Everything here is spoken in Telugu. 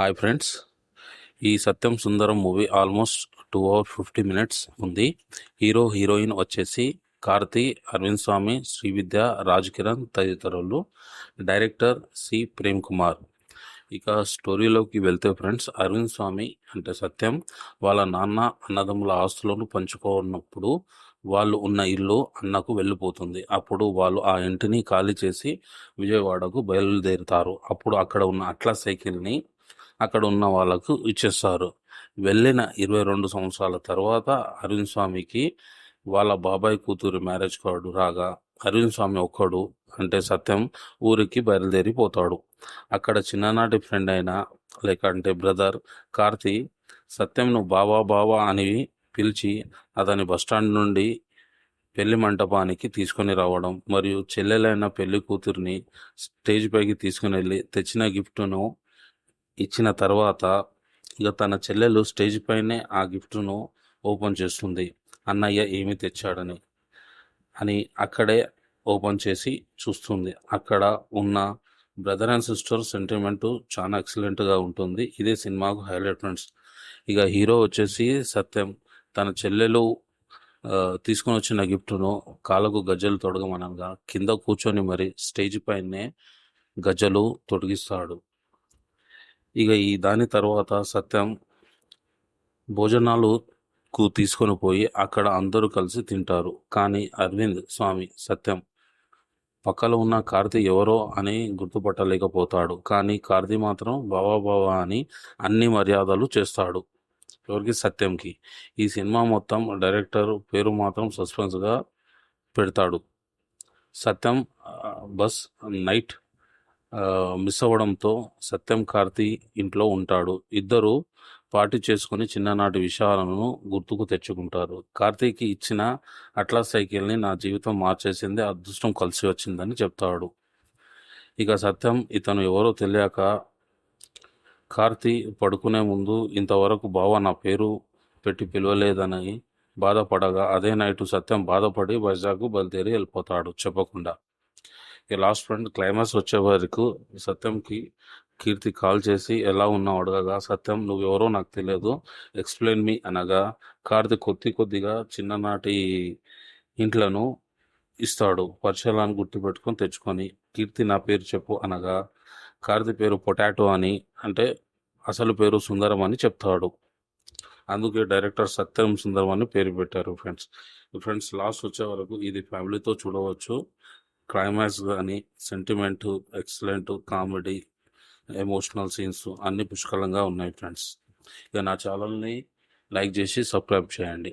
హాయ్ ఫ్రెండ్స్ ఈ Sathyam Sundaram movie almost two hour fifty minutes ఉంది. హీరో హీరోయిన్ వచ్చేసి కార్తీ అరవింద్ స్వామి శ్రీవిద్య రాజ్ కిరణ్ తదితరులు. Director C Prem Kumar. ఇక స్టోరీలోకి వెళ్తే ఫ్రెండ్స్ అరవింద్ స్వామి అంటే సత్యం వాళ్ళ నాన్న అన్నదమ్ముల ఆస్తులను పంచుకోన్నప్పుడు వాళ్ళు ఉన్న ఇల్లు అన్నకు వెళ్ళిపోతుంది. అప్పుడు వాళ్ళు ఆ ఇంటిని ఖాళీ చేసి విజయవాడకు బయలుదేరుతారు. అప్పుడు అక్కడ ఉన్న అట్లా సైకిల్ని అక్కడ ఉన్న వాళ్ళకు ఇచ్చేస్తారు. వెళ్ళిన ఇరవై రెండు సంవత్సరాల తర్వాత అరవింద్ స్వామికి వాళ్ళ బాబాయ్ కూతురు మ్యారేజ్ కార్డు రాగా అరవింద్ స్వామి ఒక్కడు అంటే సత్యం ఊరికి బయలుదేరిపోతాడు అక్కడ చిన్ననాటి ఫ్రెండ్ అయిన లేక అంటే బ్రదర్ కార్తీ సత్యంను బావా బావా అని పిలిచి అతని బస్టాండ్ నుండి పెళ్ళి మంటపానికి తీసుకొని రావడం మరియు చెల్లెలైన పెళ్ళి కూతుర్ని స్టేజ్ పైకి తీసుకుని వెళ్ళి తెచ్చిన గిఫ్ట్ను ఇచ్చిన తర్వాత ఇక తన చెల్లెలు స్టేజ్ పైనే ఆ గిఫ్ట్ను ఓపెన్ చేస్తుంది. అన్నయ్య ఏమి తెచ్చాడని? అని అక్కడే ఓపెన్ చేసి చూస్తుంది. అక్కడ ఉన్న బ్రదర్ అండ్ సిస్టర్ సెంటిమెంట్ చాలా ఎక్సలెంట్గా ఉంటుంది. ఇదే సినిమాకు హైలైట్ ఫ్రెండ్స్ ఇక హీరో వచ్చేసి సత్యం తన చెల్లెలు తీసుకొని వచ్చిన గిఫ్ట్ను కాళ్ళకు గజ్జలు తొడగమనగా కింద కూర్చొని మరి స్టేజ్ పైనే గజ్జలు తొడిగిస్తాడు. ఇక ఈ దాని తర్వాత సత్యం భోజనాలకు తీసుకొని పోయి అక్కడ అందరూ కలిసి తింటారు. కానీ అరవింద్ స్వామి సత్యం పక్కలో ఉన్న కార్తీ ఎవరో అని గుర్తుపట్టలేకపోతాడు. కానీ కార్తి మాత్రం బావా బావా అని అన్ని మర్యాదలు చేస్తాడు. ఎవరికి? సత్యంకి. ఈ సినిమా మొత్తం డైరెక్టర్ పేరు మాత్రం సస్పెన్స్గా పెడతాడు. సత్యం బస్ నైట్ మిస్ అవ్వడంతో సత్యం కార్తీ ఇంట్లో ఉంటాడు. ఇద్దరు పార్టీ చేసుకుని చిన్ననాటి విషయాలను గుర్తుకు తెచ్చుకుంటారు. కార్తీకి ఇచ్చిన అట్లా సైకిల్ని నా జీవితం మార్చేసింది అదృష్టం కలిసి వచ్చిందని చెప్తాడు. ఇక సత్యం ఇతను ఎవరో తెలియక కార్తీ పడుకునే ముందు ఇంతవరకు బావ నా పేరు పెట్టి పిలవలేదని బాధపడగా అదే నైట్ సత్యం బాధపడి వైజాగ్ బయలుదేరి వెళ్ళిపోతాడు చెప్పకుండా. లాస్ట్ ఫ్రెండ్ క్లైమాక్స్ వచ్చే వరకు సత్యంకి కీర్తి కాల్ చేసి ఎలా ఉన్నావు అడగగా? సత్యం నువ్వెవరో నాకు తెలియదు. ఎక్స్ప్లెయిన్ మీ అనగా కార్తి కొద్ది కొద్దిగా చిన్ననాటి ఇంట్లను ఇస్తాడు. పరిచయాలను గుర్తుపెట్టుకొని తెచ్చుకొని కీర్తి నా పేరు చెప్పు అనగా కార్తి పేరు పొటాటో అని అంటే అసలు పేరు సుందరం అని చెప్తాడు. అందుకే డైరెక్టర్ సత్యం సుందరం అని పేరు పెట్టారు ఫ్రెండ్స్. ఫ్రెండ్స్ లాస్ట్ వచ్చే వరకు ఇది ఫ్యామిలీతో చూడవచ్చు. క్లైమాక్స్ కానీ sentiment excellent comedy emotional scenes అన్ని పుష్కలంగా ఉన్నాయి ఫ్రెండ్స్. ఇక నా ఛానల్ని లైక్ చేసి సబ్స్క్రైబ్ చేయండి.